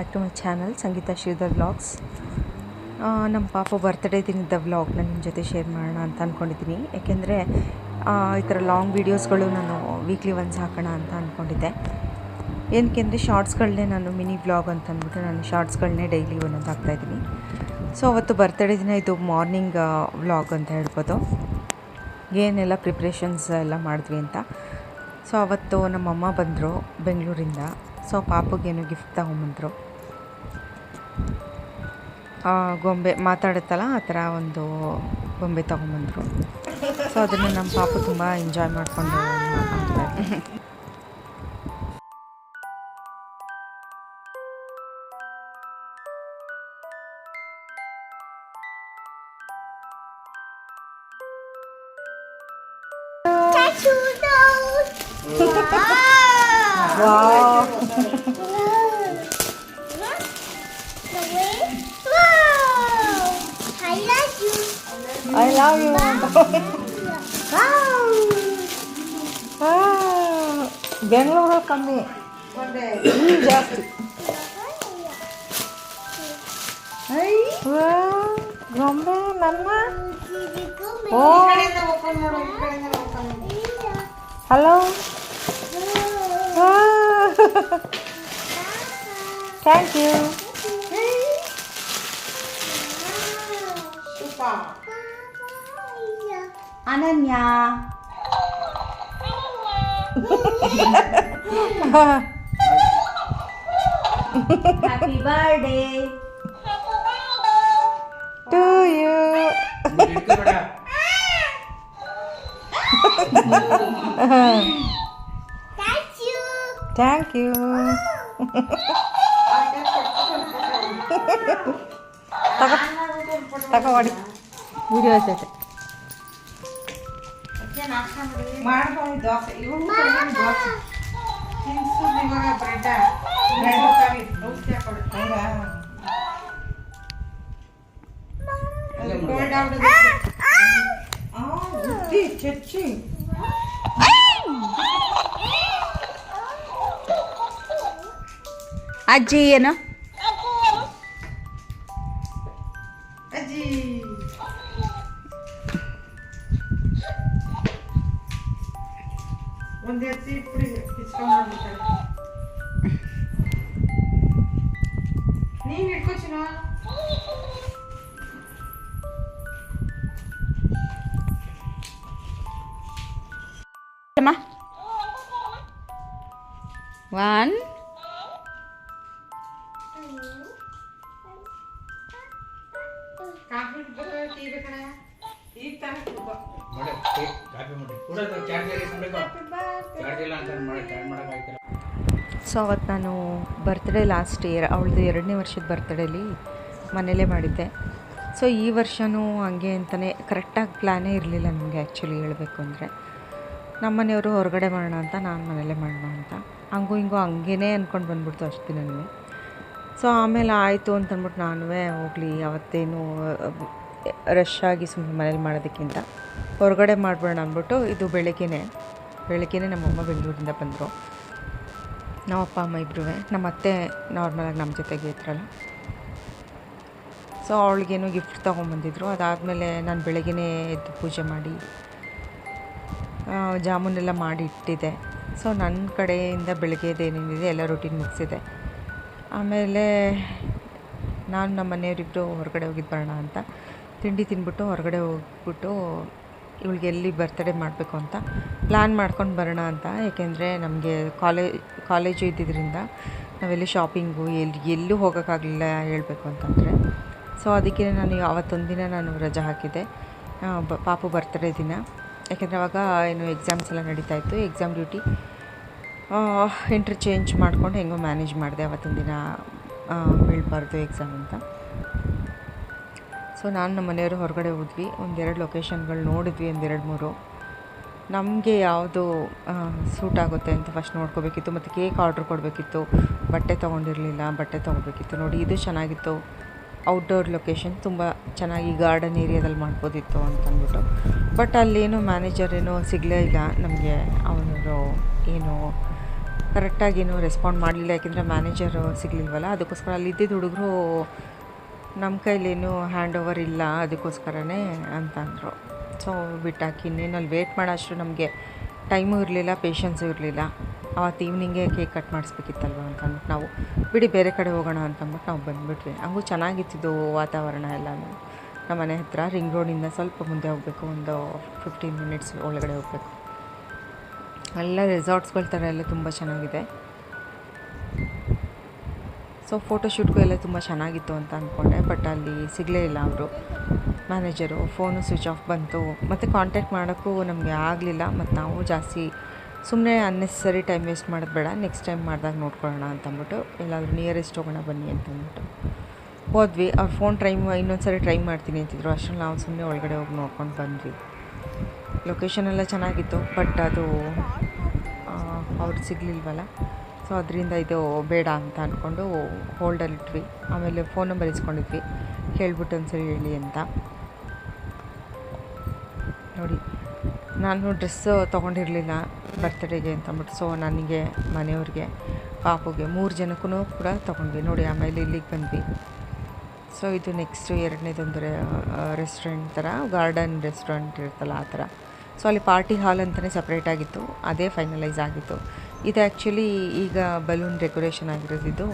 Back to my channel Sangeetha Sridhar vlogs ನಮ್ಮ ಪಾಪ birthday ದಿನದ ವ್ಲಾಗ್ನ ನಿಮ್ಮ ಜೊತೆ ಶೇರ್ ಮಾಡೋಣ ಅಂತ ಅಂದ್ಕೊಂಡಿದ್ದೀನಿ ಯಾಕೆಂದರೆ ಈ ಥರ ಲಾಂಗ್ ವೀಡಿಯೋಸ್ಗಳು ನಾನು ವೀಕ್ಲಿ ಒನ್ಸ್ ಹಾಕೋಣ ಅಂತ ಅಂದ್ಕೊಂಡಿದ್ದೆ ಏನಕ್ಕೆ ಅಂದರೆ ಶಾರ್ಟ್ಸ್ಗಳನ್ನೇ ನಾನು ಮಿನಿ ವ್ಲಾಗ್ ಅಂತ ಅಂದ್ಬಿಟ್ಟು ನಾನು ಶಾರ್ಟ್ಸ್ಗಳನ್ನೇ ಡೈಲಿ ಒಂದೊಂದು ಹಾಕ್ತಾಯಿದ್ದೀನಿ ಸೊ ಅವತ್ತು ಬರ್ತ್ಡೇ ದಿನ ಇದು ಮಾರ್ನಿಂಗ್ ವ್ಲಾಗ್ ಅಂತ ಹೇಳ್ಬೋದು. ಏನೆಲ್ಲ ಪ್ರಿಪ್ರೇಷನ್ಸ್ ಎಲ್ಲ ಮಾಡಿದ್ವಿ ಅಂತ. ಸೊ ಅವತ್ತು ನಮ್ಮಮ್ಮ ಬಂದರು ಬೆಂಗಳೂರಿಂದ. ಸೊ ಪಾಪಗೇನು ಗಿಫ್ಟ್ ತಗೊಂಬಂದರು. ಗೊಂಬೆ ಮಾತಾಡುತ್ತಲ್ಲ ಆ ಥರ ಒಂದು ಗೊಂಬೆ ತೊಗೊಂಬಂದರು. ಸೊ ಅದನ್ನು ನಮ್ಮ ಪಾಪು ತುಂಬ ಎಂಜಾಯ್ ಮಾಡಿಕೊಂಡು ಆಡ್ತಾರೆ ಐ ಲವ್ ಯು ಬೆಂಗಳೂರು ಕಮ್ಮಿ ಇಲ್ಲಿ ಜಾಸ್ತಿ ವಾವ್, ಗೊಂಬೆ ನನ್ನ ಓ hello thank you Ananya happy birthday to you thank you ತಗೋ ತಗೋ ಮಾಡಿ ವಿಡಿಯೋ ಐತೈತೆ ಮಾಡ್ಕೊಂಡು ದೋಸೆ ಇವ್ರು ದೋಸೆ ತಿನ್ಸು ಇವಾಗ ಬ್ರೆಡ್ ಬ್ರೆಡ್ ಹೋಗ್ತಾವೆ ಔಷಧಿ ಹಾಕೊಡು ಕೋಲ್ಡ್ ಆಗ್ಬಿಡುತ್ತೆ ಆ ಬುದ್ಧಿ ಚಚ್ಚಿ ಅಜ್ಜಿ ಏನು ಅಜ್ಜಿ ಒಂದ್ ಎತ್ತಿ ಇಪ್ಪಡಿ ಕಿಸ್ಕೊಂಡ್ಬಿಡ್ತಾರೆ ನೀನ್ ಇಟ್ಕೋ ಚಿನ್ನ ಅಮ್ಮ ಒನ್ ಕಾಫಿ ಬೇಕಾ ಟೀ ಬೇಕಾ ಈಗ ತಾನೇ ಸೊ ಅವತ್ತು ನಾನು ಬರ್ತ್ಡೇ ಲಾಸ್ಟ್ ಇಯರ್ ಅವಳದು ಎರಡನೇ ವರ್ಷದ ಬರ್ತ್ಡೇಲಿ ಮನೇಲೇ ಮಾಡಿದ್ದೆ. ಸೊ ಈ ವರ್ಷವೂ ಹಂಗೆ ಅಂತಲೇ ಕರೆಕ್ಟಾಗಿ ಪ್ಲ್ಯಾನೇ ಇರಲಿಲ್ಲ ನನಗೆ ಆ್ಯಕ್ಚುಲಿ ಹೇಳಬೇಕು ಅಂದರೆ. ನಮ್ಮ ಮನೆಯವರು ಹೊರಗಡೆ ಮಾಡೋಣ ಅಂತ, ನಾನು ಮನೇಲೇ ಮಾಡೋಣ ಅಂತ. ಹಂಗೂ ಹಿಂಗೂ ಹಂಗೇ ಅಂದ್ಕೊಂಡು ಬಂದ್ಬಿಡ್ತು ಅಷ್ಟು ನನಗೆ. ಸೊ ಆಮೇಲೆ ಆಯಿತು ಅಂತಂದ್ಬಿಟ್ಟು ನಾನು ಹೋಗಲಿ, ಅವತ್ತೇನು ರಶ್ ಆಗಿ ಸುಮ್ಮನೆ ಮನೇಲಿ ಮಾಡೋದಕ್ಕಿಂತ ಹೊರಗಡೆ ಮಾಡಬೇಡ ಅಂದ್ಬಿಟ್ಟು ಇದು ಬೆಳಗ್ಗೆನೇ ಬೆಳಗ್ಗೆನೇ ನಮ್ಮಮ್ಮ ಬೆಂಗಳೂರಿಂದ ಬಂದರು. ನಮ್ಮ ಅಪ್ಪ, ಅಮ್ಮ ಇಬ್ಬರೂ ನಮ್ಮ ಅತ್ತೆ ನಾರ್ಮಲಾಗಿ ನಮ್ಮ ಜೊತೆಗೆ ಇದ್ರಲ್ಲ. ಸೊ ಅವಳಿಗೇನು ಗಿಫ್ಟ್ ತೊಗೊಂಬಂದಿದ್ರು. ಅದಾದಮೇಲೆ ನಾನು ಬೆಳಗ್ಗೆನೇ ಎದ್ದು ಪೂಜೆ ಮಾಡಿ ಜಾಮೂನೆಲ್ಲ ಮಾಡಿ ಇಟ್ಟಿದ್ದೆ. ಸೊ ನನ್ನ ಕಡೆಯಿಂದ ಬೆಳಗ್ಗೆದೇನೇನಿದೆ ಎಲ್ಲ ರೊಟೀನ್ ಮುಗಿಸಿದೆ. ಆಮೇಲೆ ನಾನು ನಮ್ಮ ಮನೆಯವರಿಬ್ಬರು ಹೊರಗಡೆ ಹೋಗಿದ್ದು ಬರೋಣ ಅಂತ. ತಿಂಡಿ ತಿಂದ್ಬಿಟ್ಟು ಹೊರಗಡೆ ಹೋಗ್ಬಿಟ್ಟು ಇವಳಿಗೆ ಎಲ್ಲಿ ಬರ್ತಡೇ ಮಾಡಬೇಕು ಅಂತ ಪ್ಲ್ಯಾನ್ ಮಾಡ್ಕೊಂಡು ಬರೋಣ ಅಂತ. ಏಕೆಂದರೆ ನಮಗೆ ಕಾಲೇ, ಕಾಲೇಜು ಇದ್ದಿದ್ದರಿಂದ ನಾವೆಲ್ಲಿ ಶಾಪಿಂಗು ಎಲ್ಲಿ ಎಲ್ಲೂ ಹೋಗೋಕ್ಕಾಗಲಿಲ್ಲ ಹೇಳಬೇಕು ಅಂತಂದರೆ. ಸೊ ಅದಕ್ಕೆ ನಾನು ಅವತ್ತೊಂದು ದಿನ ನಾನು ರಜೆ ಹಾಕಿದ್ದೆ. ಪಾಪು ಬರ್ತಡೇ ದಿನ. ಯಾಕೆಂದರೆ ಅವಾಗ ಏನು ಎಕ್ಸಾಮ್ಸ್ ಎಲ್ಲ ನಡೀತಾ ಇತ್ತು. ಎಕ್ಸಾಮ್ ಡ್ಯೂಟಿ ಇಂಟರ್ಚೇಂಜ್ ಮಾಡ್ಕೊಂಡು ಹೆಂಗೋ ಮ್ಯಾನೇಜ್ ಮಾಡಿದೆ ಅವತ್ತಿನ ದಿನ ಬೀಳಬಾರ್ದು ಎಕ್ಸಾಮ್ ಅಂತ. ಸೊ ನಾನು ನಮ್ಮ ಮನೆಯವರು ಹೊರಗಡೆ ಹೋದ್ವಿ. ಒಂದೆರಡು ಲೊಕೇಶನ್ಗಳು ನೋಡಿದ್ವಿ ಒಂದೆರಡು ಮೂರು ನಮಗೆ ಯಾವುದು ಸೂಟ್ ಆಗುತ್ತೆ ಅಂತ ಫಸ್ಟ್ ನೋಡ್ಕೋಬೇಕಿತ್ತು ಮತ್ತು ಕೇಕ್ ಆರ್ಡ್ರ್ ಕೊಡಬೇಕಿತ್ತು. ಬಟ್ಟೆ ತೊಗೊಂಡಿರಲಿಲ್ಲ, ಬಟ್ಟೆ ತೊಗೋಬೇಕಿತ್ತು. ನೋಡಿ, ಇದು ಚೆನ್ನಾಗಿತ್ತು. ಔಟ್ಡೋರ್ ಲೊಕೇಶನ್ ತುಂಬ ಚೆನ್ನಾಗಿ ಗಾರ್ಡನ್ ಏರಿಯಾದಲ್ಲಿ ಮಾಡ್ಬೋದಿತ್ತು ಅಂತ ಅಂದ್ಬಿಟ್ಟು. ಬಟ್ ಅಲ್ಲೇನು ಮ್ಯಾನೇಜರ್ ಏನೋ ಸಿಗಲೇ ಇಲ್ಲ. ನಮಗೆ ಅವನವರು ಏನು ಕರೆಕ್ಟಾಗಿ ಏನು ರೆಸ್ಪಾಂಡ್ ಮಾಡಲಿಲ್ಲ. ಯಾಕೆಂದರೆ ಮ್ಯಾನೇಜರು ಸಿಗಲಿಲ್ವಲ್ಲ. ಅದಕ್ಕೋಸ್ಕರ ಅಲ್ಲಿ ಇದ್ದಿದ್ದು ಹುಡುಗರು ನಮ್ಮ ಕೈಲೇನು ಹ್ಯಾಂಡ್ ಓವರ್ ಇಲ್ಲ, ಅದಕ್ಕೋಸ್ಕರನೇ ಅಂತಂದರು ಸೊ ಬಿಟ್ಟಾಕಿ ಇನ್ನೇನಲ್ಲಿ ವೇಟ್ ಮಾಡೋಷ್ಟು ನಮಗೆ ಟೈಮು ಇರಲಿಲ್ಲ ಪೇಷನ್ಸು ಇರಲಿಲ್ಲ. ಆವತ್ತು ಈವ್ನಿಂಗೇ ಕೇಕ್ ಕಟ್ ಮಾಡಿಸ್ಬೇಕಿತ್ತಲ್ವ ಅಂತಂದ್ಬಿಟ್ಟು ನಾವು, ಬಿಡಿ ಬೇರೆ ಕಡೆ ಹೋಗೋಣ ಅಂತಂದ್ಬಿಟ್ಟು ನಾವು ಬಂದುಬಿಟ್ವಿ. ಹಂಗೂ ಚೆನ್ನಾಗಿತ್ತಿದ್ದು ವಾತಾವರಣ ಎಲ್ಲನೂ. ನಮ್ಮ ಮನೆ ಹತ್ರ ರಿಂಗ್ ರೋಡಿಂದ ಸ್ವಲ್ಪ ಮುಂದೆ ಹೋಗಬೇಕು, ಒಂದು ಫಿಫ್ಟೀನ್ ಮಿನಿಟ್ಸ್ ಒಳಗಡೆ ಹೋಗಬೇಕು. ಎಲ್ಲ ರೆಸಾರ್ಟ್ಸ್ಗಳ ಥರ ಎಲ್ಲ ತುಂಬ ಚೆನ್ನಾಗಿದೆ. ಸೊ ಫೋಟೋಶೂಟ್ಗೂ ಎಲ್ಲ ತುಂಬ ಚೆನ್ನಾಗಿತ್ತು ಅಂತ ಅಂದ್ಕೊಂಡೆ ಬಟ್ ಅಲ್ಲಿ ಸಿಗಲೇ ಇಲ್ಲ ಅವರು. ಮ್ಯಾನೇಜರು ಫೋನು ಸ್ವಿಚ್ ಆಫ್ ಬಂತು. ಮತ್ತು ಕಾಂಟ್ಯಾಕ್ಟ್ ಮಾಡೋಕ್ಕೂ ನಮಗೆ ಆಗಲಿಲ್ಲ ಮತ್ತು ನಾವು ಜಾಸ್ತಿ ಸುಮ್ಮನೆ ಅನ್ನೆಸರಿ ಟೈಮ್ ವೇಸ್ಟ್ ಮಾಡೋದು ಬೇಡ ನೆಕ್ಸ್ಟ್ ಟೈಮ್ ಮಾಡಿದಾಗ ನೋಡ್ಕೊಳ್ಳೋಣ ಅಂತ ಅಂದ್ಬಿಟ್ಟು ಎಲ್ಲಾದರೂ ನಿಯರೆಸ್ಟ್ ಹೋಗೋಣ ಬನ್ನಿ ಅಂತಂದ್ಬಿಟ್ಟು ಹೋದ್ವಿ. ಅವ್ರ ಫೋನ್ ಟ್ರೈ ಇನ್ನೊಂದು ಸರಿ ಟ್ರೈ ಮಾಡ್ತೀನಿ ಅಂತಿದ್ರು. ಅಷ್ಟರಲ್ಲಿ ನಾವು ಸುಮ್ಮನೆ ಒಳಗಡೆ ಹೋಗಿ ನೋಡ್ಕೊಂಡು ಬಂದ್ವಿ. ಲೊಕೇಶನ್ ಎಲ್ಲ ಚೆನ್ನಾಗಿತ್ತು ಬಟ್ ಅದು ಅವ್ರು ಸಿಗಲಿಲ್ವಲ್ಲ? ಸೊ ಅದರಿಂದ ಇದು ಬೇಡ ಅಂತ ಅಂದ್ಕೊಂಡು ಹೋಲ್ಡಲ್ಲಿಟ್ವಿ ಆಮೇಲೆ ಫೋನ್ ನಂಬರ್ ಇಸ್ಕೊಂಡಿದ್ವಿ. ಕೇಳ್ಬಿಟ್ಟು ಒಂದ್ಸರಿ ಹೇಳಿ ಅಂತ. ನೋಡಿ, ನಾನು ಡ್ರೆಸ್ಸು ತೊಗೊಂಡಿರಲಿಲ್ಲ ಬರ್ತ್ಡೇಗೆ ಅಂತಂದ್ಬಿಟ್ಟು ಸೊ ನನಗೆ ಮನೆಯವ್ರಿಗೆ, ಪಾಪುಗೆ ಮೂರು ಜನಕ್ಕೂ ಕೂಡ ತೊಗೊಂಡ್ವಿ. ನೋಡಿ, ಆಮೇಲೆ ಇಲ್ಲಿಗೆ ಬಂದ್ವಿ. ಸೊ ಇದು ನೆಕ್ಸ್ಟು ಎರಡನೇದೊಂದು ರೆಸ್ಟೋರೆಂಟ್ ಥರ ಗಾರ್ಡನ್ ರೆಸ್ಟೋರೆಂಟ್ ಇರುತ್ತಲ್ಲ ಆ ಥರ ಸೊ ಅಲ್ಲಿ ಪಾರ್ಟಿ ಹಾಲ್ ಅಂತಲೇ ಸಪ್ರೇಟಾಗಿತ್ತು ಅದೇ ಫೈನಲೈಸ್ ಆಗಿತ್ತು. ಇದು ಆ್ಯಕ್ಚುಲಿ ಈಗ ಬಲೂನ್ ಡೆಕೋರೇಷನ್ ಆಗಿರೋದಿದ್ದು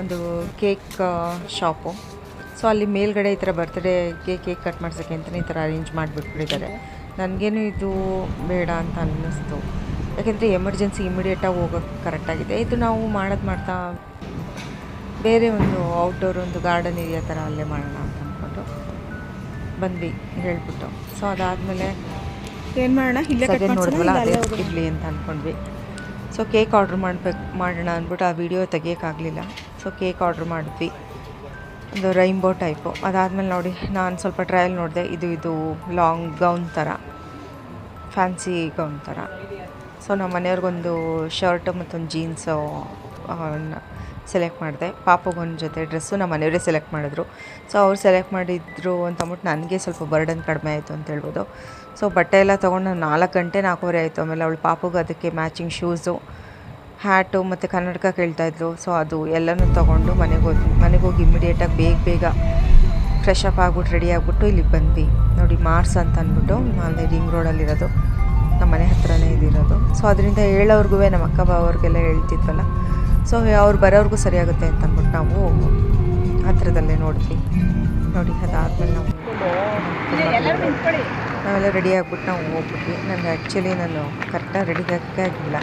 ಒಂದು ಕೇಕ್ ಶಾಪು ಸೊ ಅಲ್ಲಿ ಮೇಲ್ಗಡೆ ಈ ಥರ ಬರ್ತ್ಡೇಗೆ ಕೇಕ್ ಕಟ್ ಮಾಡ್ಸೋಕ್ಕೆ ಅಂತಲೇ ಈ ಥರ ಅರೇಂಜ್ ಮಾಡಿಬಿಟ್ಬಿಟ್ಟಿದ್ದಾರೆ. ನನಗೇನು ಇದು ಬೇಡ ಅಂತ ಅನ್ನಿಸ್ತು. ಯಾಕೆಂದರೆ ಎಮರ್ಜೆನ್ಸಿ ಇಮಿಡಿಯೇಟಾಗಿ ಹೋಗೋಕ್ಕೆ ಕರೆಕ್ಟಾಗಿದೆ ಇದು ನಾವು ಮಾಡೋದು ಮಾಡ್ತಾ ಬೇರೆ ಒಂದು ಔಟ್ಡೋರ್ ಒಂದು ಗಾರ್ಡನ್ ಏರಿಯಾ ಥರ ಅಲ್ಲೇ ಮಾಡೋಣ ಅಂತ ಅಂದ್ಕೊಂಡು ಬಂದ್ವಿ ಹೇಳ್ಬಿಟ್ಟು. ಸೊ ಅದಾದಮೇಲೆ ಏನು ಮಾಡೋಣ? ಇಲ್ಲೇ ನೋಡಿದ್ವಲ್ಲ ಅದೇ ಇರಲಿ ಅಂತ ಅಂದ್ಕೊಂಡ್ವಿ ಸೊ ಕೇಕ್ ಆರ್ಡ್ರ್ ಮಾಡ್ಬೇಕು, ಮಾಡೋಣ ಅಂದ್ಬಿಟ್ಟು ಆ ವಿಡಿಯೋ ತೆಗಿಯೋಕ್ಕಾಗಲಿಲ್ಲ. ಸೊ ಕೇಕ್ ಆರ್ಡ್ರ್ ಮಾಡಿದ್ವಿ. ಒಂದು ರೈನ್ಬೋ ಟೈಪು ಅದಾದಮೇಲೆ ನೋಡಿ, ನಾನು ಸ್ವಲ್ಪ ಟ್ರಯಲ್ ನೋಡಿದೆ. ಇದು ಇದು ಲಾಂಗ್ ಗೌನ್ ಥರ ಫ್ಯಾನ್ಸಿ ಗೌನ್ ಥರ ಸೊ ನಮ್ಮ ಮನೆಯವ್ರಿಗೊಂದು ಶರ್ಟು ಮತ್ತೊಂದು ಜೀನ್ಸು ಸೆಲೆಕ್ಟ್ ಮಾಡಿದೆ. ಪಾಪಗೊಂದು ಜೊತೆ ಡ್ರೆಸ್ಸು ನಮ್ಮ ಮನೆಯವರೇ ಸೆಲೆಕ್ಟ್ ಮಾಡಿದ್ರು. ಸೊ ಅವ್ರು ಸೆಲೆಕ್ಟ್ ಮಾಡಿದ್ರು ಅಂತ ಅಂದ್ಬಿಟ್ಟು ನನಗೆ ಸ್ವಲ್ಪ ಬರ್ಡನ್ ಕಡಿಮೆ ಆಯಿತು ಅಂತ ಹೇಳ್ಬೋದು. ಸೊ ಬಟ್ಟೆ ಎಲ್ಲ ತೊಗೊಂಡು ನಾನು ನಾಲ್ಕು ಗಂಟೆ ನಾಲ್ಕೂವರೆ ಆಯಿತು. ಆಮೇಲೆ ಅವಳು ಪಾಪಗೆ ಅದಕ್ಕೆ ಮ್ಯಾಚಿಂಗ್ ಶೂಸು ಹ್ಯಾಟು ಮತ್ತು ಕನ್ನಡಕ ಕೇಳ್ತಾಯಿದ್ರು ಸೊ ಅದು ಎಲ್ಲನೂ ತೊಗೊಂಡು ಮನೆಗೆ ಹೋದ್ವಿ ಮನೆಗೆ ಹೋಗಿ ಇಮಿಡಿಯೇಟಾಗಿ ಬೇಗ ಬೇಗ ಫ್ರೆಶ್ ಅಪ್ ಆಗ್ಬಿಟ್ಟು ರೆಡಿ ಆಗಿಬಿಟ್ಟು ಇಲ್ಲಿಗೆ ಬಂದ್ವಿ. ನೋಡಿ ಮಾರ್ಸ್ ಅಂತ ಅಂದ್ಬಿಟ್ಟು ಅಲ್ಲಿ ರಿಂಗ್ ರೋಡಲ್ಲಿರೋದು ನಮ್ಮ ಮನೆ ಹತ್ರನೇ ಇದಿರೋದು. ಸೊ ಅದರಿಂದ ಹೇಳೋರ್ಗೂ ನಮ್ಮ ಅಕ್ಕ ಬಾವವ್ರಿಗೆಲ್ಲ ಹೇಳ್ತಿದ್ವಲ್ಲ. ಸೊ ಅವ್ರು ಬರೋರ್ಗೂ ಸರಿಯಾಗುತ್ತೆ ಅಂತ ಅಂದ್ಬಿಟ್ಟು ನಾವು ಹತ್ತಿರದಲ್ಲೇ ನೋಡಿದ್ವಿ. ನೋಡಿ ಅದಾದಮೇಲೆ ನಾವು ನಾವೆಲ್ಲ ರೆಡಿ ಆಗಿಬಿಟ್ಟು ನಾವು ಹೋಗ್ಬಿಟ್ವಿ. ನನಗೆ ಆ್ಯಕ್ಚುಲಿ ನಾನು ಕರೆಕ್ಟಾಗಿ ರೆಡಿ ಆಗಕ್ಕೆ ಆಗಿಲ್ಲ.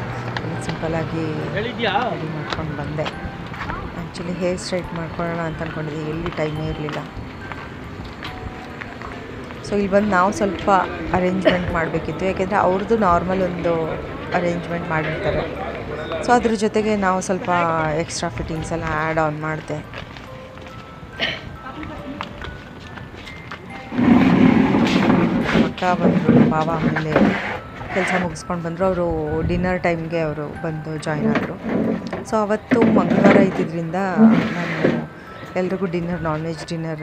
ಹೇಳಿದ್ಯಾ? ರೆಡಿ ಮಾಡ್ಕೊಂಡು ಬಂದೆ. ಆ್ಯಕ್ಚುಲಿ ಹೇರ್ ಸ್ಟ್ರೈಟ್ ಮಾಡ್ಕೊಳ್ಳೋಣ ಅಂತ ಅಂದ್ಕೊಂಡಿದ್ದೆ ಎಲ್ಲಿ ಟೈಮೇ ಇರಲಿಲ್ಲ. ಸೊ ಇಲ್ಲಿ ಬಂದು ನಾವು ಸ್ವಲ್ಪ ಅರೇಂಜ್ಮೆಂಟ್ ಮಾಡಬೇಕಿತ್ತು. ಯಾಕೆಂದರೆ ಅವ್ರದ್ದು ನಾರ್ಮಲ್ ಒಂದು ಅರೇಂಜ್ಮೆಂಟ್ ಮಾಡಿರ್ತಾರೆ. ಸೊ ಅದ್ರ ಜೊತೆಗೆ ನಾವು ಸ್ವಲ್ಪ ಎಕ್ಸ್ಟ್ರಾ ಫಿಟ್ಟಿಂಗ್ಸ್ ಎಲ್ಲ ಆ್ಯಡ್ ಆನ್ ಮಾಡಿದೆ. ಅಕ್ಕ ಬಂದರು ಬಾವ ಆಮೇಲೆ ಕೆಲಸ ಮುಗಿಸ್ಕೊಂಡು ಬಂದರು. ಅವರು ಡಿನ್ನರ್ ಟೈಮ್ಗೆ ಅವರು ಬಂದು ಜಾಯ್ನ್ ಆದರು. ಸೊ ಅವತ್ತು ಮಂಗಳವಾರ ಇದ್ದಿದ್ದರಿಂದ ನಾನು ಎಲ್ರಿಗೂ dinner non veg dinner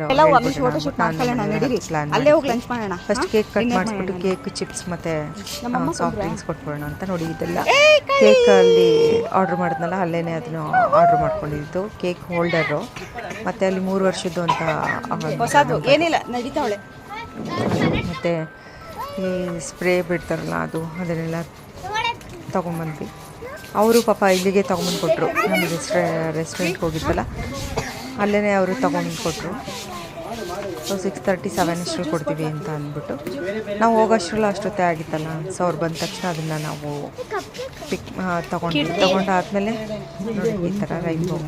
first cake cut ಮಾಡಿಸ್ಬಿಟ್ಟು cake chips ಮತ್ತೆ ಸಾಫ್ಟ್? ಡ್ರಿಂಕ್ಸ್ ಕೊಟ್ಬಿಡೋಣ ಅಂತ ನೋಡಿ ಇದೆಲ್ಲ ಕೇಕ್ ಅಲ್ಲಿ ಆರ್ಡರ್ ಮಾಡಿದ್ನಲ್ಲ ಅಲ್ಲೇನೆ ಅದನ್ನು ಆರ್ಡರ್ ಮಾಡ್ಕೊಂಡಿದ್ದು. ಕೇಕ್ ಹೋಲ್ಡರು ಮತ್ತೆ ಅಲ್ಲಿ ಮೂರು ವರ್ಷದ್ದು ಅಂತ ಮತ್ತೆ ಹೊಸದು ಏನಿಲ್ಲ ನಡೀತಾವಳೆ. ಮತ್ತು ಈ ಸ್ಪ್ರೇ ಬಿಡ್ತಾರಲ್ಲ ಅದು ಅದನ್ನೆಲ್ಲ ತೊಗೊಂಬಂದ್ವಿ. ಅವರು ಪಾಪ ಇಲ್ಲಿಗೆ ತೊಗೊಂಬಂದು ಕೊಟ್ಟರು ನಮಗೆ ರೆಸ್ಟ್ರೆ ರೆಸ್ಟೋರೆಂಟ್ಗೆ ಹೋಗಿದ್ವಲ್ಲ ಅಲ್ಲೇ ಅವರು ತೊಗೊಂಡು ಕೊಟ್ಟರು ಸೊ ಸಿಕ್ಸ್ ತರ್ಟಿ ಸೆವೆನ್ ಅಷ್ಟರಲ್ಲಿ ಕೊಡ್ತೀವಿ ಅಂತ ಅಂದ್ಬಿಟ್ಟು. ನಾವು ಹೋಗೋಷ್ಟ್ರಲ್ಲ ಅಷ್ಟೊತ್ತೇ ಆಗಿತ್ತಲ್ಲ. ಸೊ ಅವ್ರು ಬಂದ ತಕ್ಷಣ ಅದನ್ನು ನಾವು ಪಿಕ್ ತೊಗೊಂಡು ತೊಗೊಂಡಾದ್ಮೇಲೆ ನೋಡಿ ಈ ಥರ ರೈನ್ಬೋ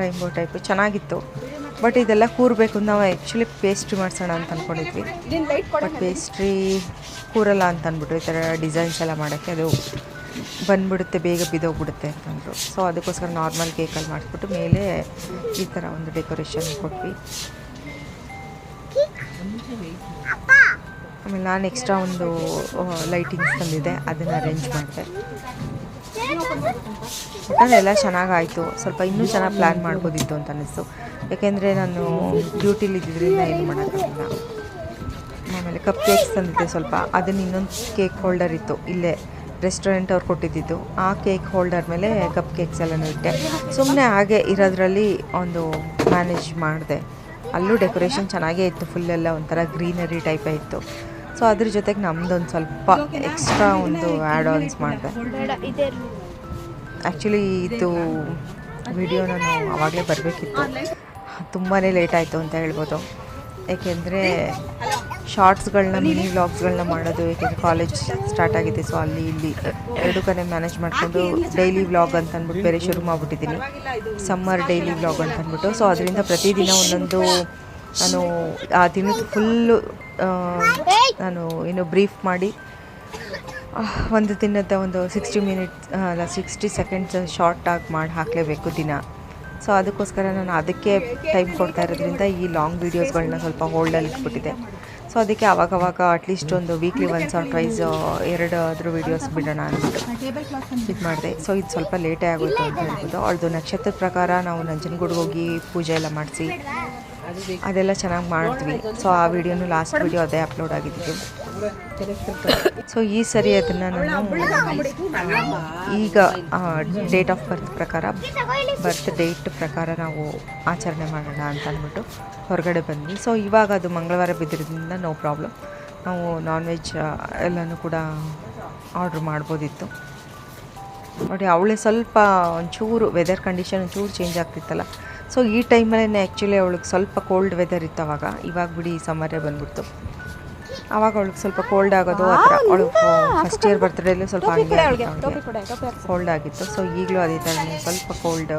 ರೈನ್ಬೋ ಟೈಪು ಚೆನ್ನಾಗಿತ್ತು. ಬಟ್ ಇದೆಲ್ಲ ಕೂರಬೇಕು. ನಾವು ಆ್ಯಕ್ಚುಲಿ ಪೇಸ್ಟ್ರಿ ಮಾಡಿಸೋಣ ಅಂತ ಅಂದ್ಕೊಂಡಿದ್ವಿ ಬಟ್ ಪೇಸ್ಟ್ರಿ ಕೂರಲ್ಲ ಅಂತ ಅಂದ್ಬಿಟ್ಟು ಈ ಥರ ಡಿಸೈನ್ಸ್ ಎಲ್ಲ ಮಾಡೋಕ್ಕೆ ಅದು ಬಂದ್ಬಿಡುತ್ತೆ, ಬೇಗ ಬಿದ್ದೋಗ್ಬಿಡುತ್ತೆ ಅಂತಂದರು. ಸೊ ಅದಕ್ಕೋಸ್ಕರ ನಾರ್ಮಲ್ ಕೇಕಲ್ಲಿ ಮಾಡಿಸ್ಬಿಟ್ಟು ಮೇಲೆ ಈ ಥರ ಒಂದು ಡೆಕೋರೇಷನ್ ಕೊಟ್ವಿ. ಆಮೇಲೆ ನಾನು ಎಕ್ಸ್ಟ್ರಾ ಒಂದು ಲೈಟಿಂಗ್ಸ್ ತಂದಿದ್ದೆ, ಅದನ್ನು ಅರೇಂಜ್ ಮಾಡಿದೆ. ಒಟ್ಟಾರೆ ಎಲ್ಲ ಚೆನ್ನಾಗಾಯಿತು. ಸ್ವಲ್ಪ ಇನ್ನೂ ಚೆನ್ನಾಗಿ ಪ್ಲ್ಯಾನ್ ಮಾಡ್ಬೋದಿತ್ತು ಅಂತ ಅನ್ನಿಸ್ತು. ಯಾಕೆಂದರೆ ನಾನು ಡ್ಯೂಟಿಲಿ ಇದ್ದಿದ್ದರಿಂದ ಏನು ಮಾಡೋಕ್ಕಾಗಲ್ಲ. ಆಮೇಲೆ ಕಪ್ ಕೇಕ್ಸ್ ತಂದಿದ್ದೆ ಸ್ವಲ್ಪ. ಅದನ್ನು ಇನ್ನೊಂದು ಕೇಕ್ ಹೋಲ್ಡರ್ ಇತ್ತು, ಇಲ್ಲೇ. ರೆಸ್ಟೋರೆಂಟ್ ಅವ್ರು ಕೊಟ್ಟಿದ್ದಿದ್ದು. ಆ ಕೇಕ್ ಹೋಲ್ಡರ್ ಮೇಲೆ ಕಪ್ ಕೇಕ್ಸ್ ಎಲ್ಲನೂ ಇಟ್ಟೆ ಸುಮ್ಮನೆ ಹಾಗೆ ಇರೋದ್ರಲ್ಲಿ ಒಂದು ಮ್ಯಾನೇಜ್ ಮಾಡಿದೆ. ಅಲ್ಲೂ ಡೆಕೋರೇಷನ್ ಚೆನ್ನಾಗೇ ಇತ್ತು. ಫುಲ್ಲೆಲ್ಲ ಒಂಥರ ಗ್ರೀನರಿ ಟೈಪೇ ಇತ್ತು. ಸೊ ಅದ್ರ ಜೊತೆಗೆ ನಮ್ದೊಂದು ಸ್ವಲ್ಪ ಎಕ್ಸ್ಟ್ರಾ ಒಂದು ಆ್ಯಡ್ ಆನ್ಸ್ ಮಾಡಿದೆ. ಆ್ಯಕ್ಚುಲಿ ಇದು ವಿಡಿಯೋ ನಾನು ಆವಾಗಲೇ ಬರಬೇಕಿತ್ತು. ತುಂಬಾ ಲೇಟ್ ಆಯಿತು ಅಂತ ಹೇಳ್ಬೋದು. ಏಕೆಂದರೆ ಶಾರ್ಟ್ಸ್ಗಳನ್ನ ಮಿನಿ ವ್ಲಾಗ್ಸ್ಗಳನ್ನ ಮಾಡೋದು ಏಕೆಂದರೆ ಕಾಲೇಜ್ ಸ್ಟಾರ್ಟ್ ಆಗಿದೆ ಸೊ ಅಲ್ಲಿ ಇಲ್ಲಿ ಎರಡು ಕಡೆ ಮ್ಯಾನೇಜ್ ಮಾಡಿಕೊಂಡು ಡೈಲಿ ವ್ಲಾಗ್ ಅಂತ ಅಂದ್ಬಿಟ್ಟು ಬೇರೆ ಶುರು ಮಾಡಿಬಿಟ್ಟಿದ್ದೀನಿ. ಸಮ್ಮರ್ ಡೈಲಿ ವ್ಲಾಗ್ ಅಂತ ಅಂದ್ಬಿಟ್ಟು. ಸೊ ಅದರಿಂದ ಪ್ರತಿದಿನ ಒಂದೊಂದು ನಾನು ಆ ದಿನದ ಫುಲ್ಲು ನಾನು ಏನು ಬ್ರೀಫ್ ಮಾಡಿ ಒಂದು ದಿನದ ಒಂದು ಸಿಕ್ಸ್ಟಿ ಮಿನಿಟ್ಸ್ ಅಲ್ಲ ಸಿಕ್ಸ್ಟಿ ಸೆಕೆಂಡ್ಸ್ ಶಾರ್ಟ್ ಆಗಿ ಮಾಡಿ ಹಾಕಲೇಬೇಕು ದಿನ. ಸೊ ಅದಕ್ಕೋಸ್ಕರ ನಾನು ಅದಕ್ಕೆ ಟೈಮ್ ಕೊಡ್ತಾ ಇರೋದ್ರಿಂದ ಈ ಲಾಂಗ್ ವೀಡಿಯೋಸ್ಗಳನ್ನ ಸ್ವಲ್ಪ ಹೋಲ್ಡಲ್ಲಿ ಇಟ್ಬಿಟ್ಟಿದೆ ಸೊ ಅದಕ್ಕೆ ಅವಾಗವಾಗ ಅಟ್ಲೀಸ್ಟ್ ಒಂದು ವೀಕ್ಲಿ ಒನ್ಸ್ ಆರ್ ಟ್ವೈಸ್ ಎರಡು ಅದ್ರ ವೀಡಿಯೋಸ್ ಬಿಡೋಣ ಅಂದ್ಬಿಟ್ಟು ಇದು ಮಾಡಿದೆ. ಸೊ ಇದು ಸ್ವಲ್ಪ ಲೇಟೇ ಆಗೋಯ್ತು ಅಂತ ಹೇಳ್ಬೋದು. ಅವ್ರದ್ದು ನಕ್ಷತ್ರದ ಪ್ರಕಾರ ನಾವು ನಂಜನಗೂಡಿಗೆ ಹೋಗಿ ಪೂಜೆ ಎಲ್ಲ ಮಾಡಿಸಿ. ಅದೆಲ್ಲ ಚೆನ್ನಾಗಿ ಮಾಡಿದ್ವಿ. ಸೊ ಆ ವಿಡಿಯೋನು ಲಾಸ್ಟ್ ವಿಡಿಯೋ ಅದೇ ಅಪ್ಲೋಡ್ ಆಗಿದ್ದು. ಸೊ ಈ ಸರಿ ಅದನ್ನು ನಾನು ಈಗ ಡೇಟ್ ಆಫ್ ಬರ್ತ್ ಪ್ರಕಾರ ಬರ್ತ್ ಡೇಟ್ ಪ್ರಕಾರ ನಾವು ಆಚರಣೆ ಮಾಡೋಣ ಅಂತ ಅಂದ್ಬಿಟ್ಟು ಹೊರಗಡೆ ಬಂದ್ವಿ. ಸೊ ಇವಾಗ ಅದು ಮಂಗಳವಾರ ಬಿದ್ದಿರೋದ್ರಿಂದ ನೋ ಪ್ರಾಬ್ಲಮ್ ನಾವು ನಾನ್ ವೆಜ್ ಎಲ್ಲನೂ ಕೂಡ ಆರ್ಡ್ರ್ ಮಾಡ್ಬೋದಿತ್ತು. ನೋಡಿ, ಅವಳೇ ಸ್ವಲ್ಪ ಒಂಚೂರು ವೆದರ್ ಕಂಡೀಷನ್ ಒಂಚೂರು ಚೇಂಜ್ ಆಗ್ತಿತ್ತಲ್ಲ. ಸೊ ಈ ಟೈಮಲ್ಲೇ ಆ್ಯಕ್ಚುಲಿ ಅವಳಿಗೆ ಸ್ವಲ್ಪ ಕೋಲ್ಡ್ ವೆದರ್ ಇತ್ತು ಅವಾಗ ಇವಾಗ ಬಿಡಿ ಸಮ್ಮರೇ ಬಂದ್ಬಿಡ್ತು. ಅವಾಗ ಅವಳಿಗೆ ಸ್ವಲ್ಪ ಕೋಲ್ಡ್ ಆಗೋದು ಆ ಥರ. ಅವಳು ಫಸ್ಟ್ ಇಯರ್ ಬರ್ತಡೇಲಿ ಸ್ವಲ್ಪ ಹಂಗೆ ಕೋಲ್ಡ್ ಆಗಿತ್ತು. ಸೊ ಈಗಲೂ ಅದೇ ಥರ ಸ್ವಲ್ಪ ಕೋಲ್ಡ್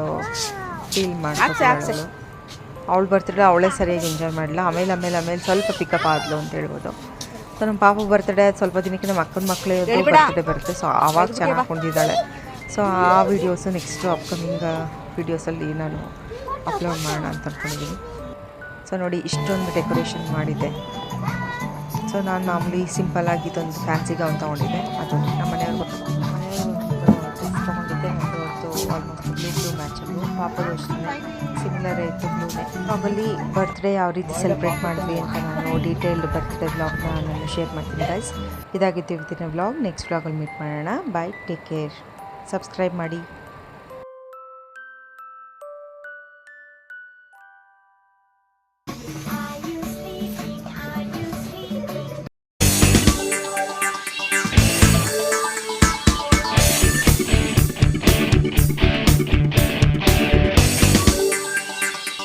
ಫೀಲ್ ಮಾಡ್ಕೊಂಡು ಅವಳು. ಬರ್ತಡೇ ಅವಳೇ ಸರಿಯಾಗಿ ಎಂಜಾಯ್ ಮಾಡಲ್ಲ ಆಮೇಲೆ ಆಮೇಲೆ ಆಮೇಲೆ ಸ್ವಲ್ಪ ಪಿಕಪ್ ಆದಲು ಅಂತ ಹೇಳ್ಬೋದು. ಸೊ ನಮ್ಮ ಪಾಪ ಬರ್ತಡೇ ಸ್ವಲ್ಪ ದಿನಕ್ಕೆ ನಮ್ಮ ಅಕ್ಕನ ಮಕ್ಕಳೇ ಬರ್ತ್ಡೇ ಬರುತ್ತೆ. ಸೊ ಆವಾಗ ಚೆನ್ನಾಗಿ ಕೊಂಡಿದ್ದಾಳೆ ಸೊ ಆ ವಿಡಿಯೋಸು ನೆಕ್ಸ್ಟು ಅಪ್ಕಮಿಂಗ್ ವೀಡಿಯೋಸಲ್ಲಿ ನಾನು ಅಪ್ಲೋಡ್ ಮಾಡೋಣ ಅಂತ ಅಂದ್ಕೊಂಡಿದ್ದೀನಿ ಸೊ ನೋಡಿ ಇಷ್ಟೊಂದು ಡೆಕೋರೇಷನ್ ಮಾಡಿದ್ದೆ. ಸೊ ನಾನು ಮಾಮೂಲಿ ಸಿಂಪಲ್ ಇದೊಂದು ಫ್ಯಾನ್ಸಿ ಗೌನ್ ತೊಗೊಂಡಿದ್ದೆ. ಅದು ನಮ್ಮ ಮನೆಯವ್ರಿಗೆ ಡ್ರೆಸ್ ತೊಗೊಂಡಿದ್ದೆ. ನಂದು ಅವತ್ತು ಆಲ್ಮೋಸ್ಟ್ ಬ್ಲೂ ಬ್ಲೂ ಮ್ಯಾಚಲ್ಲು ಅಷ್ಟೇ. ಸಿಮಿಲರ್ ಬರ್ತ್ಡೇ ಯಾವ ರೀತಿ ಸೆಲೆಬ್ರೇಟ್ ಮಾಡಿದ್ವಿ ಅಂತ ನಾನು ಡೀಟೇಲ್ಡ್ ಬರ್ತ್ಡೇ ವ್ಲಾಗ್ನ ನಾನು ಶೇರ್ ಮಾಡ್ತೀನಿ ಗೈಸ್ ಇದಾಗಿತ್ತು ಇವತ್ತಿನ ವ್ಲಾಗ್ ನೆಕ್ಸ್ಟ್ ವ್ಲಾಗಲ್ಲಿ ಮೀಟ್ ಮಾಡೋಣ. ಬೈ ಟೇಕ್ ಕೇರ್ ಸಬ್ಸ್ಕ್ರೈಬ್ ಮಾಡಿ.